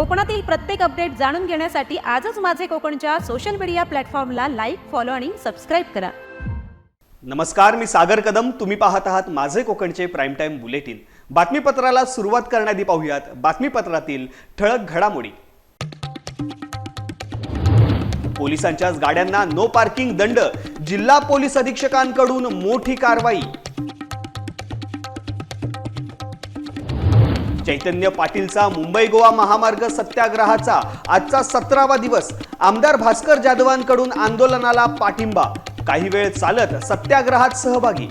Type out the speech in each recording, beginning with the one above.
कोकणातील प्रत्येक अपडेट जाणून घेण्यासाठी आजच माझे कोकणच्या सोशल मीडिया प्लॅटफॉर्मला लाईक फॉलो आणि सबस्क्राईब करा. नमस्कार मी सागर कदम. तुम्ही पाहत आहात माझे कोकणचे प्राईम टाईम बुलेटिन बातमीपत्राला सुरुवात करण्याआधी पाहूयात बातमीपत्रातील ठळक घडामोडी. पोलिसांच्याच गाड्यांना नो पार्किंग दंड. जिल्हा पोलीस अधीक्षकांकडून मोठी कारवाई. चैतन्य पाटीलचा मुंबई गोवा महामार्ग सत्याग्रहाचा आजचा सतरावा दिवस. आमदार भास्कर जाधवांकडून आंदोलनाला पाठिंबा. काही वेळ चालत सत्याग्रहात सहभागी.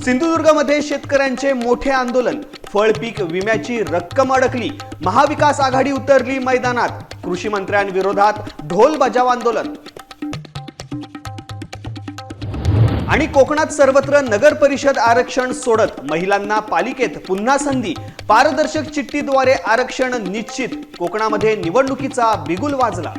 सिंधुदुर्गमध्ये शेतकऱ्यांचे मोठे आंदोलन. फळपीक विम्याची रक्कम अडकली. महाविकास आघाडी उतरली मैदानात. कृषी मंत्र्यांविरोधात ढोल बजाव आंदोलन. आणि कोकणात सर्वत्र नगर परिषद आरक्षण सोडत महिलांना पालिकेत पुन्हा संधी. पारदर्शक चिठ्ठीद्वारे आरक्षण निश्चित. कोकणामध्ये निवडणुकीचा बिगुल वाजला.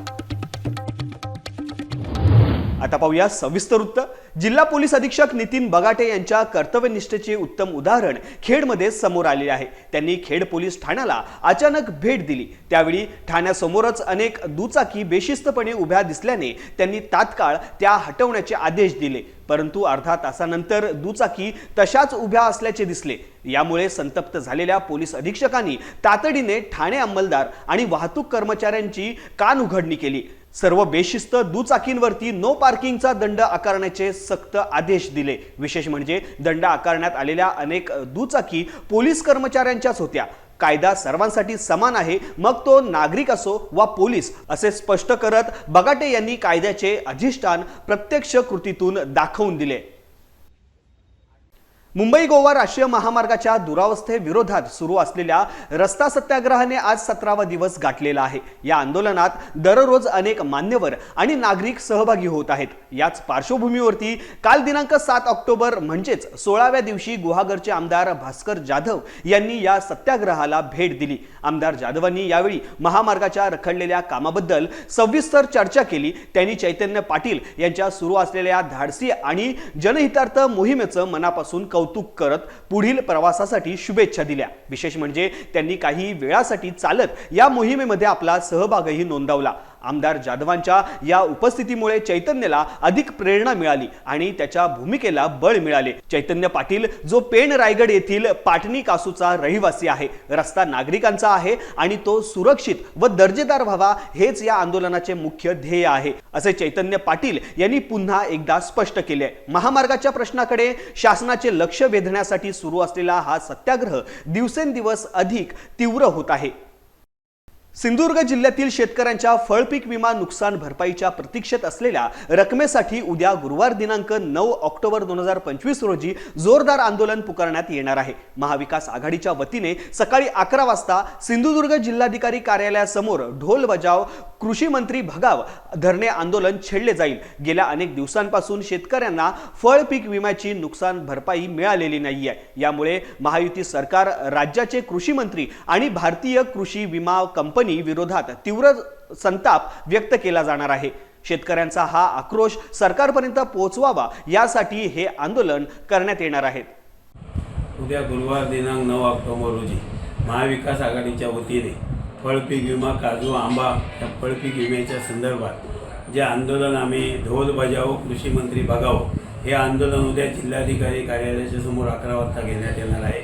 आता पाहूया सविस्तर वृत्त. जिल्हा पोलीस अधीक्षक नितीन बगाटे यांच्या कर्तव्यनिष्ठेचे उत्तम उदाहरण खेडमध्ये समोर आले आहे. त्यांनी खेड पोलीस ठाण्याला अचानक भेट दिली. त्यावेळी ठाण्यासमोरच अनेक दुचाकी बेशिस्तपणे उभ्या दिसल्याने त्यांनी तात्काळ त्या हटवण्याचे आदेश दिले. परंतु अर्धा तासानंतर दुचाकी तशाच उभ्या असल्याचे दिसले. यामुळे संतप्त झालेल्या पोलीस अधीक्षकांनी तातडीने ठाणे अंमलदार आणि वाहतूक कर्मचाऱ्यांची कान उघडणी केली. सर्व बेशिस्त दुचाकींवरती नो पार्किंगचा दंड आकारण्याचे सक्त आदेश दिले. विशेष म्हणजे दंड आकारण्यात आलेल्या अनेक दुचाकी पोलीस कर्मचाऱ्यांच्याच होत्या. कायदा सर्वांसाठी समान आहे मग तो नागरिक असो वा पोलीस असे स्पष्ट करत बगाटे यांनी कायद्याचे अधिष्ठान प्रत्यक्ष कृतीतून दाखवून दिले. मुंबई गोवा राष्ट्रीय महामार्गाच्या दुरावस्थेविरोधात सुरू असलेल्या रस्ता सत्याग्रहाने आज सतरावा दिवस गाठलेला आहे. या आंदोलनात दररोज अनेक मान्यवर आणि नागरिक सहभागी होत आहेत. याच पार्श्वभूमीवरती काल दिनांक सात ऑक्टोबर म्हणजेच सोळाव्या दिवशी गुहागरचे आमदार भास्कर जाधव यांनी या सत्याग्रहाला भेट दिली. आमदार जाधवांनी यावेळी महामार्गाच्या रखडलेल्या कामाबद्दल सविस्तर चर्चा केली. त्यांनी चैतन्य पाटील यांच्या सुरू असलेल्या धाडसी आणि जनहितार्थ मोहिमेचं मनापासून कौतुक कौतुक करत पुढील प्रवासासाठी शुभेच्छा दिल्या. विशेष म्हणजे त्यांनी काही वेळासाठी चालत या मोहिमेमध्ये आपला सहभागही नोंदवला. आमदार जाधवांच्या या उपस्थितीमुळे चैतन्यला अधिक प्रेरणा मिळाली आणि त्याच्या भूमिकेला बळ मिळाले. चैतन्य पाटील जो पेण रायगड येथील पाटणी कासूचा रहिवासी आहे रस्ता नागरिकांचा आहे आणि तो सुरक्षित व दर्जेदार व्हावा हेच या आंदोलनाचे मुख्य ध्येय आहे असे चैतन्य पाटील यांनी पुन्हा एकदा स्पष्ट केले. महामार्गाच्या प्रश्नाकडे शासनाचे लक्ष वेधण्यासाठी सुरू असलेला हा सत्याग्रह दिवसेंदिवस अधिक तीव्र होत आहे. सिंधुदुर्ग जिल्ह्यातील शेतकऱ्यांच्या फळपीक विमा नुकसान भरपाईच्या प्रतीक्षेत असलेल्या रकमेसाठी उद्या गुरुवार दिनांक नऊ ऑक्टोबर दोन हजार पंचवीस रोजी जोरदार आंदोलन पुकारण्यात येणार आहे. महाविकास आघाडीच्या वतीने सकाळी अकरा वाजता सिंधुदुर्ग जिल्हाधिकारी कार्यालयासमोर ढोल बजाव कृषी मंत्री भगाव धरणे आंदोलन छेडले जाईल. गेल्या अनेक दिवसांपासून शेतकऱ्यांना फळ पीक विम्याची नुकसान भरपाई मिळालेली नाहीये. यामुळे महायुती सरकार राज्याचे कृषी मंत्री आणि भारतीय कृषी विमा कंपनी विरोधात तीव्र संताप व्यक्त केला जाणार आहे. शेतकऱ्यांचा हा आक्रोश सरकारपर्यंत पोहोचवावा यासाठी हे आंदोलन करण्यात येणार आहे. उद्या गुरुवार दिनांक नऊ ऑक्टोबर रोजी महाविकास आघाडीच्या वतीने फळपीक विमा काजू आंबा या फळपीक विम्याच्या संदर्भात जे आंदोलन आम्ही ढोल बजावो कृषी मंत्री बघावो हे आंदोलन उद्या जिल्हाधिकारी कार्यालयाच्या समोर अकरा वाजता घेण्यात येणार आहे.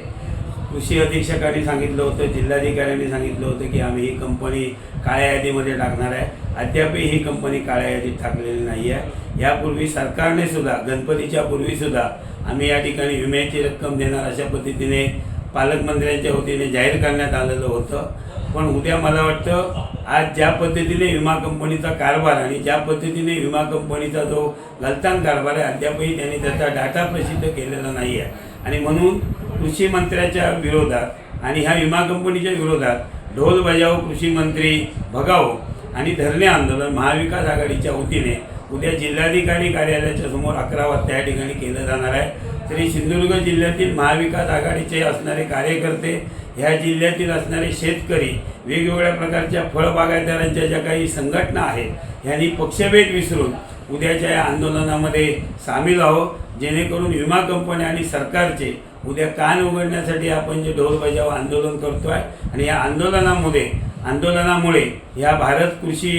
कृषी अधीक्षकांनी सांगितलं होतं जिल्हाधिकाऱ्यांनी सांगितलं होतं की आम्ही ही कंपनी काळ्या यादीमध्ये टाकणार आहे. अद्यापही ही कंपनी काळ्या यादीत टाकलेली नाही आहे. यापूर्वी सरकारने सुद्धा गणपतीच्या पूर्वीसुद्धा आम्ही या ठिकाणी विम्याची रक्कम देणार अशा पद्धतीने पालकमंत्र्यांच्या वतीने जाहीर करण्यात आलेलं होतं. पण उद्या मला वाटतं आज ज्या पद्धतीने विमा कंपनीचा कारभार आणि ज्या पद्धतीने विमा कंपनीचा जो गलतान कारभार आहे अद्यापही त्यांनी त्याचा डाटा प्रसिद्ध केलेला नाही आहे. आणि म्हणून कृषी मंत्र्याच्या विरोधात आणि ह्या विमा कंपनीच्या विरोधात ढोल बजाव कृषी मंत्री भगाव आणि धरणे आंदोलन महाविकास आघाडीच्या वतीने उद्या जिल्हाधिकारी कार्यालयाच्या समोर अकरा वाजता या ठिकाणी केलं जाणार आहे. तरी सिंधुदुर्ग जिल्ह्यातील महाविकास आघाडीचे असणारे कार्यकर्ते ह्या जिल्ह्यातील असणारे शेतकरी वेगवेगळ्या प्रकारच्या फळबागायतदारांच्या ज्या काही संघटना आहेत ह्यांनी पक्षभेद विसरून उद्याच्या या आंदोलनामध्ये सामील व्हावं जेणेकरून विमा कंपन्या आणि सरकारचे उद्या कान उघडण्यासाठी आपण जे ढोल बजाव आंदोलन आहे आणि या आंदोलनामुळे आंदोलनामुळे ह्या भारत कृषी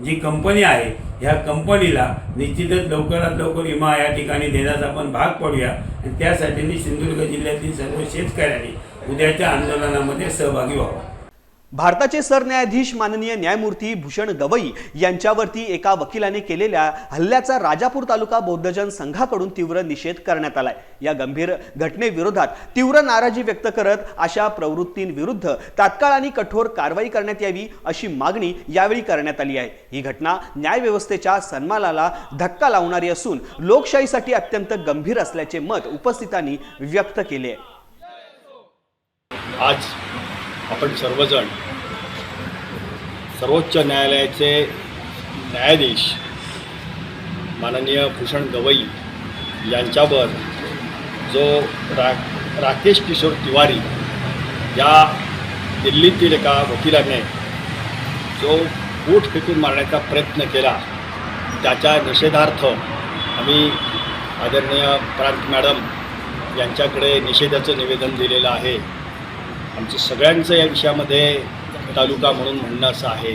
जी कंपनी आहे ह्या कंपनीला निश्चितच लवकरात लवकर विमा या ठिकाणी देण्याचा आपण भाग पडूया. आणि त्यासाठी सिंधुदुर्ग जिल्ह्यातील सर्व शेतकऱ्यांनी उद्याच्या आंदोलनामध्ये सहभागी व्हावं. भारताचे सरन्यायाधीश माननीय न्यायमूर्ती भूषण गवई यांच्यावरती एका वकिलाने केलेल्या हल्ल्याचा राजापूर तालुका बौद्धजन संघाकडून तीव्र निषेध करण्यात आलाय. या गंभीर घटनेविरोधात तीव्र नाराजी व्यक्त करत अशा प्रवृत्तींविरुद्ध तात्काळ आणि कठोर कारवाई करण्यात यावी अशी मागणी यावेळी करण्यात आली आहे. ही घटना न्यायव्यवस्थेच्या सन्मानाला धक्का लावणारी असून लोकशाहीसाठी अत्यंत गंभीर असल्याचे मत उपस्थितांनी व्यक्त केले आहे. आज आपण सर्वजण सर्वोच्च न्यायालयाचे न्यायाधीश माननीय भूषण गवई यांच्यावर जो रा राकेश किशोर तिवारी या दिल्लीतील एका वकिलाने जो बूट फेकून मारण्याचा प्रयत्न केला त्याच्या निषेधार्थ आम्ही आदरणीय प्रांत मॅडम यांच्याकडे निषेधाचं निवेदन दिलेलं आहे. आमचं सगळ्यांचं या विषयामध्ये तालुका म्हणून म्हणणं असं आहे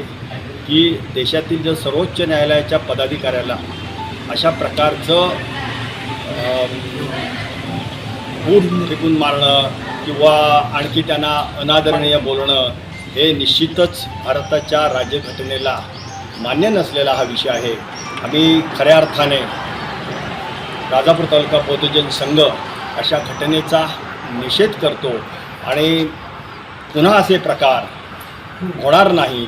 की देशातील जर सर्वोच्च न्यायालयाच्या पदाधिकाऱ्याला अशा प्रकारचं अं, बूट फेकून मारणं किंवा आणखी त्यांना अनादरणीय बोलणं हे निश्चितच भारताच्या राज्यघटनेला मान्य नसलेला हा विषय आहे. आम्ही खऱ्या अर्थाने राजापूर तालुका बौद्धजन संघ अशा घटनेचा निषेध करतो आणि पुन्हा असे प्रकार होणार नाही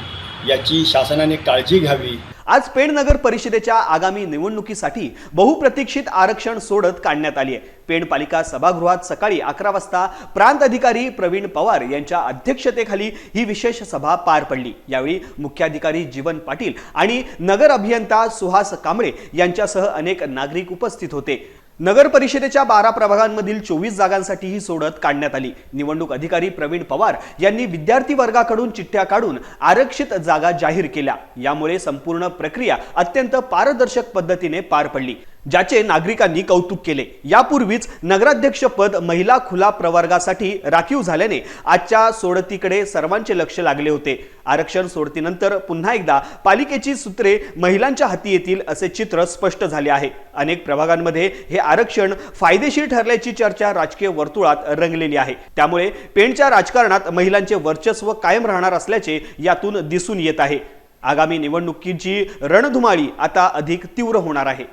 याची शासनाने काळजी घ्यावी. आज पेण नगर परिषदेच्या आगामी निवडणुकीसाठी बहुप्रतीक्षित आरक्षण सोडत काढण्यात आली आहे पेण पालिका सभागृहात सकाळी अकरा वाजता प्रांत अधिकारी प्रवीण पवार यांच्या अध्यक्षतेखाली ही विशेष सभा पार पडली. यावेळी मुख्याधिकारी जीवन पाटील आणि नगर अभियंता सुहास कांबळे यांच्यासह अनेक नागरिक उपस्थित होते. नगर परिषदेच्या बारा प्रभागांमधील चोवीस जागांसाठी ही सोडत काढण्यात आली. निवडणूक अधिकारी प्रवीण पवार यांनी विद्यार्थी वर्गाकडून चिठ्ठ्या काढून आरक्षित जागा जाहीर केल्या. यामुळे संपूर्ण प्रक्रिया अत्यंत पारदर्शक पद्धतीने पार पडली. ज्याचे नागरिकांनी कौतुक केले. यापूर्वीच नगराध्यक्षपद महिला खुला प्रवर्गासाठी राखीव झाल्याने आजच्या सोडतीकडे सर्वांचे लक्ष लागले होते. आरक्षण सोडतीनंतर पुन्हा एकदा पालिकेची सूत्रे महिलांच्या हाती येतील असे चित्र स्पष्ट झाले आहे. अनेक प्रभागांमध्ये हे आरक्षण फायदेशीर ठरल्याची चर्चा राजकीय वर्तुळात रंगलेली आहे. त्यामुळे पेणच्या राजकारणात महिलांचे वर्चस्व कायम राहणार असल्याचे यातून दिसून येत आहे. आगामी निवडणुकीची रणधुमाळी आता अधिक तीव्र होणार आहे.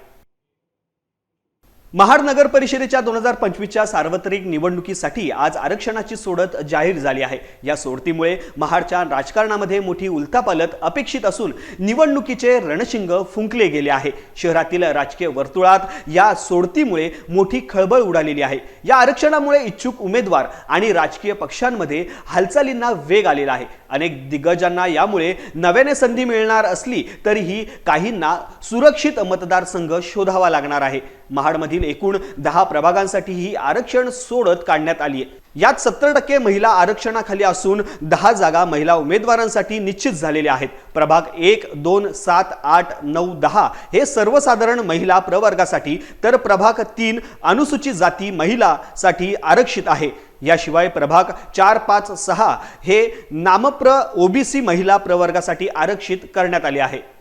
महाड नगर परिषदेच्या दोन हजार पंचवीसच्या सार्वत्रिक निवडणुकीसाठी आज आरक्षणाची सोडत जाहीर झाली आहे. या सोडतीमुळे महाडच्या राजकारणामध्ये मोठी उलथापालत अपेक्षित असून निवडणुकीचे रणशिंग फुंकले गेले आहे. शहरातील राजकीय वर्तुळात या सोडतीमुळे मोठी खळबळ उडालेली आहे. या आरक्षणामुळे इच्छुक उमेदवार आणि राजकीय पक्षांमध्ये हालचालींना वेग आलेला आहे. अनेक दिग्गजांना यामुळे नव्याने संधी मिळणार असली तरीही काहींना सुरक्षित मतदारसंघ शोधावा लागणार आहे. महाडमधील एकूण दहा प्रभागांसाठी ही आरक्षण सोडत काढण्यात आली आहे. यात सत्तर टक्के महिला आरक्षणाखाली असून दहा जागा महिला उमेदवारांसाठी निश्चित झालेल्या आहेत. प्रभाग एक दोन सात आठ नऊ दहा हे सर्वसाधारण महिला प्रवर्गासाठी तर प्रभाग तीन अनुसूचित जाती महिलासाठी आरक्षित आहे. याशिवाय प्रभाग चार पाच सहा हे नामप्र ओबीसी महिला प्रवर्गासाठी आरक्षित करण्यात आले आहे.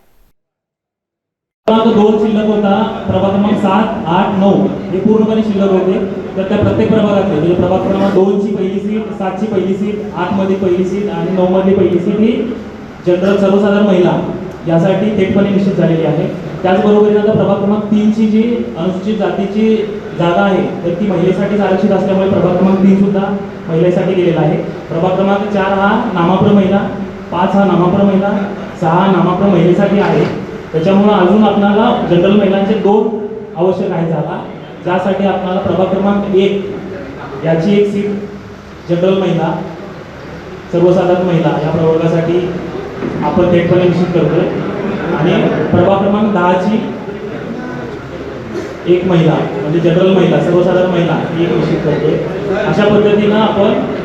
क्रमांक दोन शिल्लक होता. प्रभाग क्रमांक सात आठ नऊ. हे पूर्णपणे शिल्लक होते. तर त्या प्रत्येक प्रभागातले म्हणजे प्रभाग क्रमांक दोनची पहिली सीट सातची पहिली सीट आठमध्ये पहिली सीट आणि नऊमधली पहिली सीट ही जनरल सर्वसाधारण महिला यासाठी थेटपणे निश्चित झालेली आहे. त्याचबरोबर आता प्रभाग क्रमांक तीनची जी अनुसूचित जातीची जागा आहे तर ती महिलेसाठीच आरक्षित असल्यामुळे प्रभाग क्रमांक तीन सुद्धा महिलेसाठी गेलेला आहे. प्रभाग क्रमांक चार हा नामाप्र महिला पाच हा नामाप्र महिला सहा नामाप्र महिलेसाठी आहे. त्याच्यामुळं अजून आपल्याला जनरल महिलांचे दोन आवश्यक आहे जागा. ज्यासाठी आपल्याला प्रभाग क्रमांक एक याची एक सीट जनरल महिला सर्वसाधारण महिला या प्रवर्गासाठी आपण थेटपणे निश्चित करतोय. आणि प्रभाग क्रमांक दहाची एक महिला म्हणजे जनरल महिला सर्वसाधारण महिला ही एक निश्चित करतोय. अशा पद्धतीनं आपण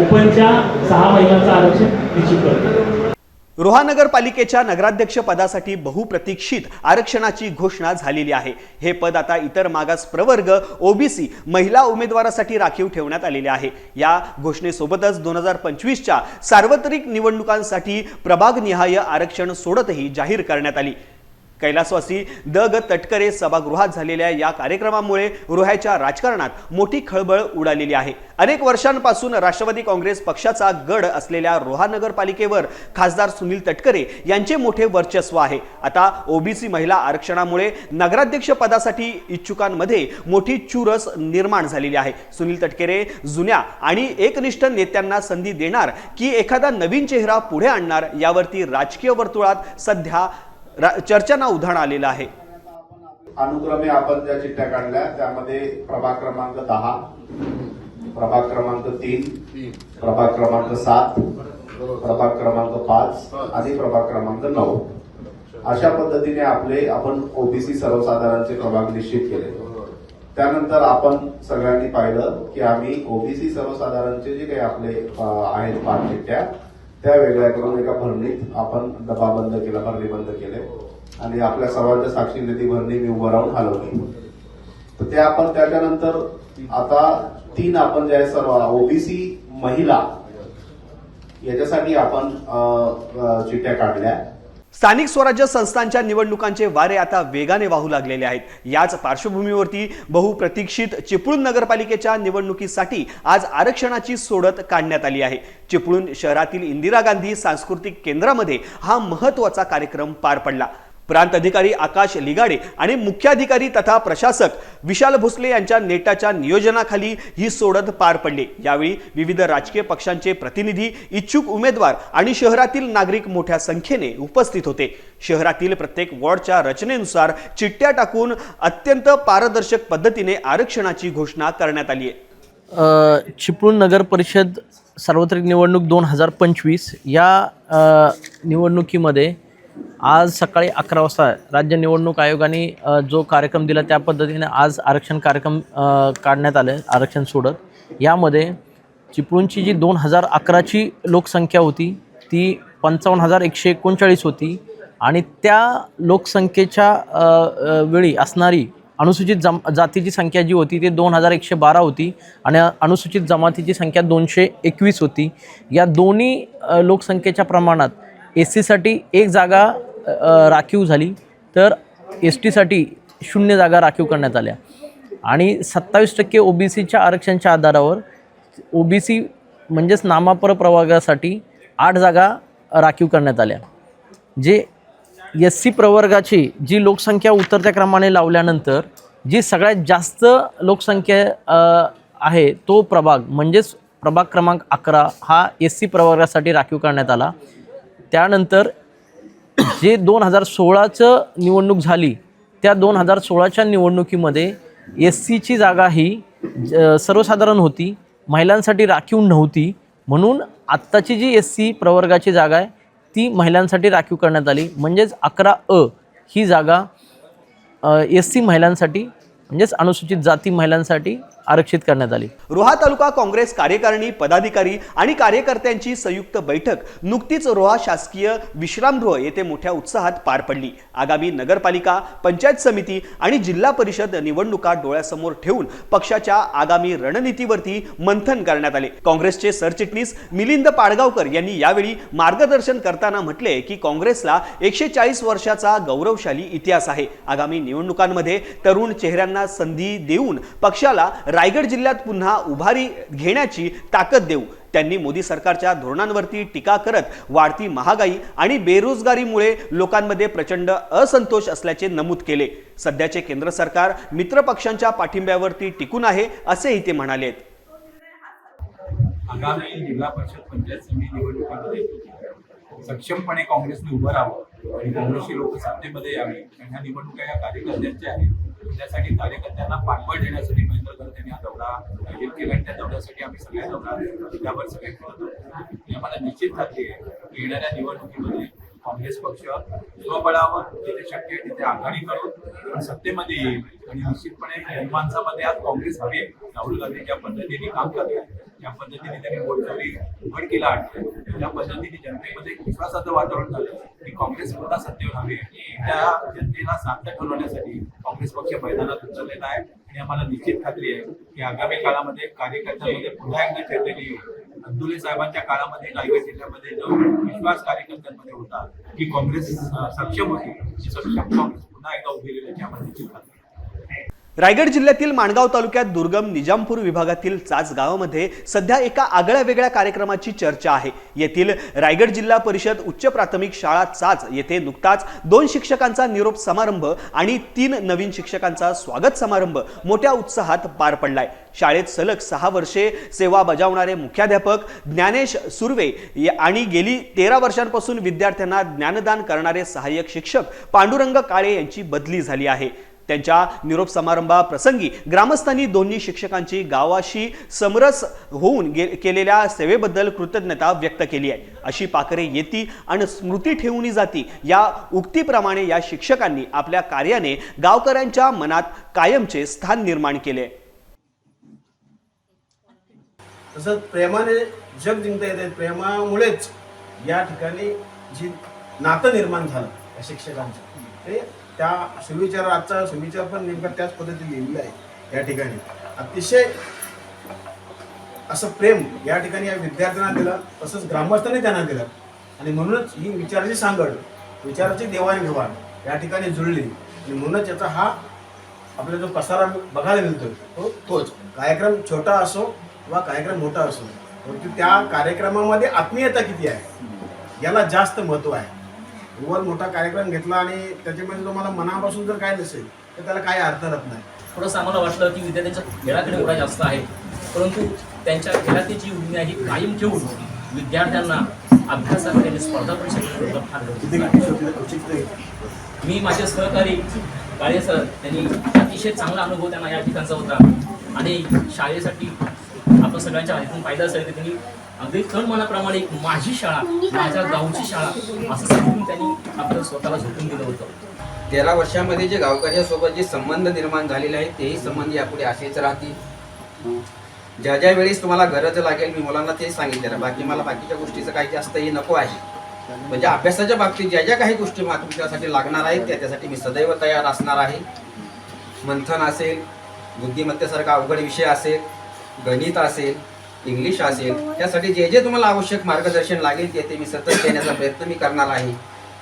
ओपनच्या सहा महिलांचं आरक्षण निश्चित करतो रोहा नगरपालिकेच्या नगराध्यक्ष पदासाठी बहुप्रतीक्षित आरक्षणाची घोषणा झालेली आहे. हे पद आता इतर मागास प्रवर्ग ओबीसी महिला उमेदवारासाठी राखीव ठेवण्यात आलेले आहे. या घोषणेसोबतच दोन हजार पंचवीसच्या सार्वत्रिक निवडणुकांसाठी प्रभागनिहाय आरक्षण सोडतही जाहीर करण्यात आली. कैलासवासी द ग तटकरे सभागृहात झालेल्या या कार्यक्रमामुळे रोह्याच्या राजकारणात मोठी खळबळ उडालेली आहे. अनेक वर्षांपासून राष्ट्रवादी काँग्रेस पक्षाचा गड असलेल्या रोहा नगरपालिकेवर खासदार सुनील तटकरे यांचे मोठे वर्चस्व आहे. आता ओबीसी महिला आरक्षणामुळे नगराध्यक्ष पदासाठी इच्छुकांमध्ये मोठी चुरस निर्माण झालेली आहे. सुनील तटकरे जुन्या आणि एकनिष्ठ नेत्यांना संधी देणार की एखादा नवीन चेहरा पुढे आणणार यावरती राजकीय वर्तुळात सध्या चर्चांना उधाण आलेलं आहे. अनुक्रमे आपण ज्या चिठ्ठ्या काढल्या त्यामध्ये प्रभाग क्रमांक दहा प्रभाग क्रमांक तीन प्रभाग क्रमांक सात प्रभाग क्रमांक पाच आणि प्रभाग क्रमांक नऊ. अशा पद्धतीने आपले आपण ओबीसी सर्वसाधारणचे प्रभाग निश्चित केले. त्यानंतर आपण सगळ्यांनी पाहिलं की आम्ही ओबीसी सर्वसाधारणचे जे काही आपले आहेत पाच चिठ्ठ्या त्या वेगळ्या करून एका भरणीत आपण डबा बंद केला भरणी बंद केले. आणि आपल्या सर्वांच्या साक्षीने ती भरणी मी उभं राहून हलवली तर ते आपण त्याच्यानंतर आता तीन आपण जे आहे सर्व ओबीसी महिला याच्यासाठी आपण चिठ्ठ्या काढल्या. स्थानिक स्वराज्य संस्थांच्या निवडणुकांचे वारे आता वेगाने वाहू लागलेले आहेत. याच पार्श्वभूमीवरती बहुप्रतीक्षित चिपळूण नगरपालिकेच्या निवडणुकीसाठी आज आरक्षणाची सोडत काढण्यात आली आहे. चिपळूण शहरातील इंदिरा गांधी सांस्कृतिक केंद्रामध्ये हा महत्त्वाचा कार्यक्रम पार पडला. प्रांत अधिकारी आकाश लिगाडे आणि मुख्याधिकारी तथा प्रशासक विशाल भोसले यांच्या नेटाच्या नियोजनाखाली ही सोडत पार पडली. यावेळी विविध राजकीय पक्षांचे प्रतिनिधी इच्छुक उमेदवार आणि शहरातील नागरिक मोठ्या संख्येने उपस्थित होते. शहरातील प्रत्येक वॉर्डच्या रचनेनुसार चिठ्ठ्या टाकून अत्यंत पारदर्शक पद्धतीने आरक्षणाची घोषणा करण्यात आली आहे. चिपळूण नगर परिषद सार्वत्रिक निवडणूक दोन हजार पंचवीस या निवडणुकीमध्ये आज सकाळी अकरा वाजता राज्य निवडणूक आयोगाने जो कार्यक्रम दिला त्या पद्धतीने आज आरक्षण कार्यक्रम काढण्यात आले आरक्षण सोडत. यामध्ये चिपळूणची जी दोन हजार अकराची लोकसंख्या होती ती पंचावन्न हजार एकशे एकोणचाळीस होती आणि त्या लोकसंख्येच्या वेळी असणारी अनुसूचित जम जातीची संख्या जी होती ती दोन हजार एकशे बारा होती आणि अनुसूचित जमातीची संख्या दोनशे एकवीस होती. या दोन्ही लोकसंख्येच्या प्रमाणात एस सीसाठी एक जागा राखीव झाली तर एस टीसाठी शून्य जागा राखीव करण्यात आल्या. आणि सत्तावीस टक्के ओ बी सीच्या आरक्षणाच्या आधारावर ओ बी सी म्हणजेच नामापर प्रवर्गासाठी आठ जागा राखीव करण्यात आल्या. जे एस सी प्रवर्गाची जी लोकसंख्या उतरत्या क्रमाने लावल्यानंतर जी सगळ्यात जास्त लोकसंख्या आहे तो प्रभाग म्हणजेच प्रभाग क्रमांक अकरा हा एस सी प्रवर्गासाठी राखीव करण्यात आला. त्यानंतर जे दोन हजार सोळाचं निवडणूक झाली त्या दोन हजार सोळाच्या निवडणुकीमध्ये एस सीची जागा ही ज- सर्वसाधारण होती. महिलांसाठी राखीव नव्हती. म्हणून आत्ताची जी एस सी प्रवर्गाची जागा आहे ती महिलांसाठी राखीव करण्यात आली. म्हणजेच अकरा अ ही जागा एस सी महिलांसाठी म्हणजेच अनुसूचित जाती महिलांसाठी आरक्षित करण्यात आली. रोहा तालुका काँग्रेस कार्यकारिणी पदाधिकारी आणि कार्यकर्त्यांची संयुक्त बैठक नुकतीच रोहा शासकीय विश्रामगृह येथे मोठ्या उत्साहात पार पडली. आगामी नगरपालिका पंचायत समिती आणि जिल्हा परिषद निवडणुका डोळ्यासमोर ठेवून पक्षाच्या आगामी रणनीतीवरती मंथन करण्यात आले. काँग्रेसचे सरचिटणीस मिलिंद पाडगावकर यांनी यावेळी मार्गदर्शन करताना म्हटले की काँग्रेसला एकशे चाळीस वर्षाचा गौरवशाली इतिहास आहे. आगामी निवडणुकांमध्ये तरुण चेहऱ्यांना संधी देऊन पक्षाला रायगड जिल्ह्यात पुन्हा उभारी घेण्याची ताकद देऊ. त्यांनी मोदी सरकारच्या धोरणांवरती टीका करत वाढती महागाई आणि बेरोजगारीमुळे लोकांमध्ये प्रचंड असंतोष असल्याचे नमूद केले. सध्याचे केंद्र सरकार मित्रपक्षांच्या पाठिंब्यावरती टिकून आहे असेही ते म्हणाले आगामी जिल्हा परिषद पंचायत समिती निवडणुकीमध्ये सक्षमपणे काँग्रेसने उभं राहावं आणि काँग्रेसची लोक सत्तेमध्ये यावी. आणि ह्या निवडणुका या कार्यकर्त्यांच्या आहेत. त्यासाठी कार्यकर्त्यांना पाठबळ देण्यासाठी महेंद्र त्यांनी यांनी हा दौरा आयोजित केला आणि त्या दौऱ्यासाठी आम्ही सगळ्या दौरा जिल्हाभर सगळे करत आहोत. आम्हाला निश्चित खात्री आहे की येणाऱ्या निवडणुकीमध्ये काँग्रेस पक्ष स्वबळावर जिथे शक्य आहे तिथे आघाडी करून सत्तेमध्ये येईल. आणि निश्चितपणे जनमानसामध्ये आज काँग्रेस हवे राहुल गांधी ज्या पद्धतीने काम करते ज्या पद्धतीने त्यांनी वोटचोरी उघड केला त्या पद्धतीने जनतेमध्ये एक विश्वासाचं वातावरण झालं की काँग्रेस पुन्हा सत्तेवर हवी त्या जनतेला साध्य ठरवण्यासाठी काँग्रेस पक्ष मैदानात उतरलेला आहे. आणि आम्हाला निश्चित खात्री आहे की आगामी काळामध्ये कार्यकर्त्यांमध्ये पुन्हा एकदा चैतन्य येईल. अब्दुले साहेबांच्या काळामध्ये रायगड जिल्ह्यामध्ये जो विश्वास कार्यकर्त्यांमध्ये होता की काँग्रेस सक्षम होती सक्षम काँग्रेस पुन्हा एकदा उभी राहिल्याची आम्हाला निश्चित खात्री रायगड जिल्ह्यातील माणगाव तालुक्यात दुर्गम निजामपूर विभागातील चाच गावामध्ये सध्या एका आगळ्या वेगळ्या कार्यक्रमाची चर्चा आहे. येथील रायगड जिल्हा परिषद उच्च प्राथमिक शाळा चाच येथे नुकताच दोन शिक्षकांचा निरोप समारंभ आणि तीन नवीन शिक्षकांचा स्वागत समारंभ मोठ्या उत्साहात पार पडलाय. शाळेत सलग सहा वर्षे सेवा बजावणारे मुख्याध्यापक ज्ञानेश सुर्वे आणि गेली तेरा वर्षांपासून विद्यार्थ्यांना ज्ञानदान करणारे सहाय्यक शिक्षक पांडुरंग काळे यांची बदली झाली आहे. त्यांच्या निरोप समारंभाप्रसंगी ग्रामस्थांनी दोन्ही शिक्षकांची गावाशी समरस होऊन गे केलेल्या सेवेबद्दल कृतज्ञता व्यक्त केली आहे. अशी पाखरे येती आणि स्मृती ठेवून जाती. या उक्तीप्रमाणे या शिक्षकांनी आपल्या कार्याने गावकऱ्यांच्या मनात कायमचे स्थान निर्माण केले. तसंच प्रेमाने जग जिंकता येते प्रेमामुळेच या ठिकाणी जी नातं निर्माण झालं या शिक्षकांचं ते त्या सुविचार आजचा सुविचार पण नेमका त्याच पद्धतीने लिहिलेला आहे या ठिकाणी. अतिशय असं प्रेम या ठिकाणी या विद्यार्थ्यांना दिलं तसंच ग्रामस्थांनी त्यांना दिलं. आणि म्हणूनच ही विचाराची सांगड विचाराची देवाणघेवाण या ठिकाणी जुळली. आणि म्हणूनच याचा हा आपला जो पसारा बघायला मिळतो तो तोच. कार्यक्रम छोटा असो किंवा कार्यक्रम मोठा असो परंतु त्या कार्यक्रमामध्ये आत्मीयता किती आहे? याला जास्त महत्त्व आहे. उवर मोठा कार्यक्रम घेतला आणि त्याच्यामध्ये तुम्हाला मनापासून जर काय नसेल तर त्याला काय अर्थ राहत नाही. थोडंसं आम्हाला वाटलं की विद्यार्थ्यांच्या खेळाकडे एवढा जास्त आहे. परंतु त्यांच्या खेळाची उर्मी आहे कायम ठेवून विद्यार्थ्यांना अभ्यासाकडे आणि स्पर्धा आहे. मी माझे सहकारी काळे सर त्यांनी अतिशय चांगला अनुभव त्यांना या ठिकाणचा होता. आणि शाळेसाठी आपण सगळ्यांच्या हातून फायदा असेल तर त्यांनी अगदी तन मनाप्रमाणे एक माझी शाळा माझ्या गावची शाळा असं सांगून त्यांनी आपलं स्वतःला झोपून दिलं होतं. तेरा वर्षामध्ये जे गावकऱ्यासोबत जे संबंध निर्माण झालेले आहेत तेही संबंध यापुढे असेच राहतील. ज्या ज्या वेळेस तुम्हाला गरज लागेल मी मुलांना तेच सांगितलेलं बाकी मला बाकीच्या गोष्टीचं काही जास्त हे नको आहे. म्हणजे अभ्यासाच्या बाबतीत ज्या ज्या काही गोष्टी मला तुमच्यासाठी लागणार आहेत त्या त्यासाठी मी सदैव तयार असणार आहे. मंथन असेल बुद्धिमत्तेसारखा अवघड विषय असेल गणित असेल इंग्लिश असेल त्यासाठी जे जे तुम्हाला आवश्यक मार्गदर्शन लागेल ते ते मी सतत देण्याचा प्रयत्न मी करणार आहे.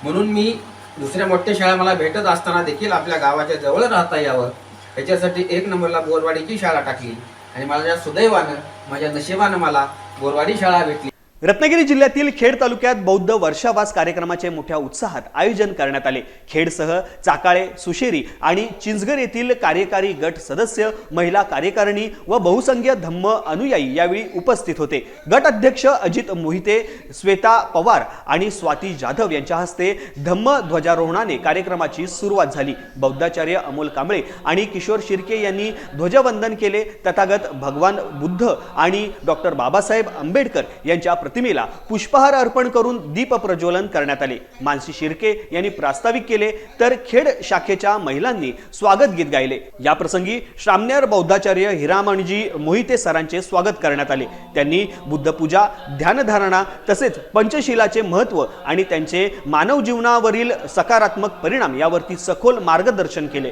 म्हणून मी दुसऱ्या मोठ्या शाळा मला भेटत असताना देखील आपल्या गावाच्या जवळ राहता यावं. याच्यासाठी एक नंबरला बोरवाडीची शाळा टाकली. आणि माझ्या सुदैवानं माझ्या नशिबानं मला बोरवाडी शाळा भेटली. रत्नागिरी जिल्ह्यातील खेड तालुक्यात बौद्ध वर्षावास कार्यक्रमाचे मोठ्या उत्साहात आयोजन करण्यात आले. खेडसह चाकाळे सुशेरी आणि चिंचगर येथील कार्यकारी गट सदस्य महिला कार्यकारिणी व बहुसंख्य धम्म अनुयायी यावेळी उपस्थित होते. गट अध्यक्ष अजित मोहिते श्वेता पवार आणि स्वाती जाधव यांच्या हस्ते धम्म ध्वजारोहणाने कार्यक्रमाची सुरुवात झाली. बौद्धाचार्य अमोल कांबळे आणि किशोर शिर्के यांनी ध्वजवंदन केले. तथागत भगवान बुद्ध आणि डॉक्टर बाबासाहेब आंबेडकर यांच्या प्रतिमेला पुष्पहार अर्पण करून दीप प्रज्वलन करण्यात आले. मानसी शिर्के यांनी प्रास्ताविक केले तर खेड शाखेच्या महिलांनी स्वागत गीत गायले. या प्रसंगी श्रामण्यार बौद्धाचार्य हिरामणजी मोहिते सरांचे स्वागत करण्यात आले. त्यांनी बुद्धपूजा ध्यानधारणा तसेच पंचशिलाचे महत्त्व आणि त्यांचे मानव जीवनावरील सकारात्मक परिणाम यावरती सखोल मार्गदर्शन केले.